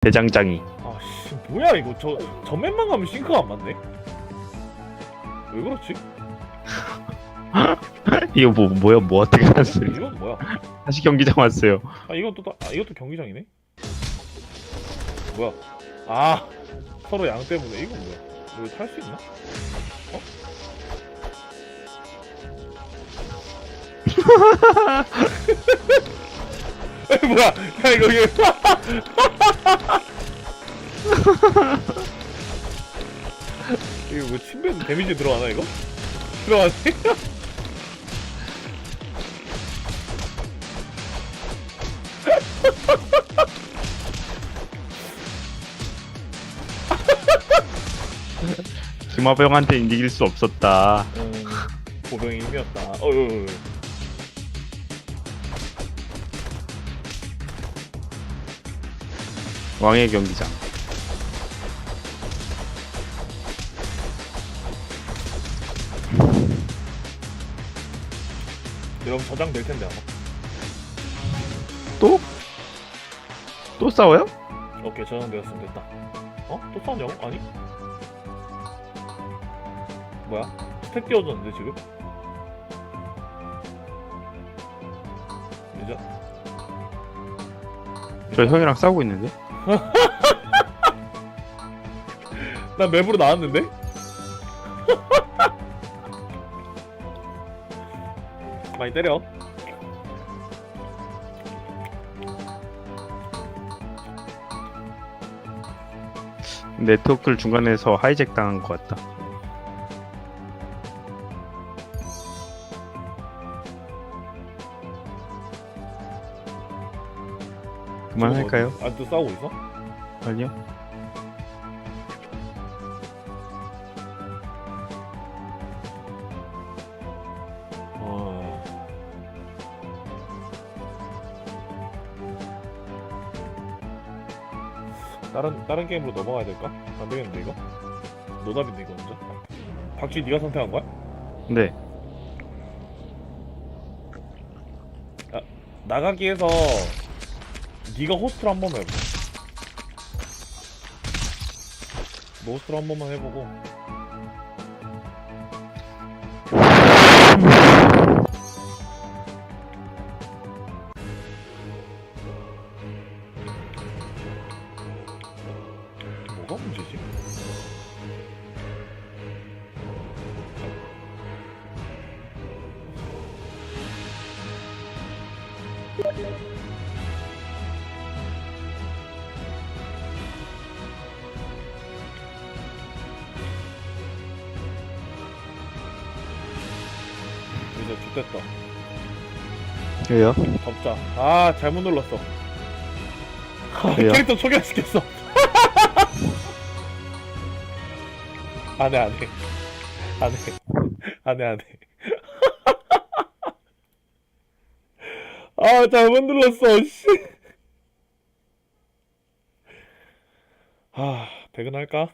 대장장이. 아씨 뭐야 이거 저 전맨만 가면 싱크가 안 맞네 왜 그렇지? 이거 뭐 뭐야 뭐 어떻게 알았어요? 이건 뭐야 다시 경기장 왔어요. 아 이건 또 아, 이것도 경기장이네 뭐야 아 서로 양 때문에 이건 뭐야 이거 탈 수 있나? 어? 에이, 뭐야 야 이거 이거 이거 뭐 침뱉 데미지 들어가나 이거? 들어가네? 김화병한테 이길 수 없었다. 음, 고병의 힘이었다. 어유. 왕의 경기장. 여러분 저장될 텐데 아마. 또? 또 싸워요? 오케이 저장되었으면 됐다. 어? 또 싸우냐고? 아니? 뭐야? 스택 띄워줬는데 지금? 이제 저 형이랑 싸우고 있는데? 나 맵으로 나왔는데? 많이 때려. 네트워크를 중간에서 하이잭 당한 것 같다. 그만할까요? 아또 싸우고 있어? 아니요. 어... 다른 다른 게임으로 넘어가야 될까? 안 되겠는데 이거? 노답인데 이거 혼자? 박쥐 네가 선택한 거야? 네. 나가기 해서 네가 호스트를 한 번만 해봐. 너 호스트를 한 번만 해보고 뭐가 문제지? 이제 죽됐다. 왜요? 덮자. 아 잘못 눌렀어. 아, 왜요? 캐릭터 초기화시켰어. 안 해 안 해 안 해 안 해 안 해. 아 잘못 눌렀어. 씨. 아 퇴근할까?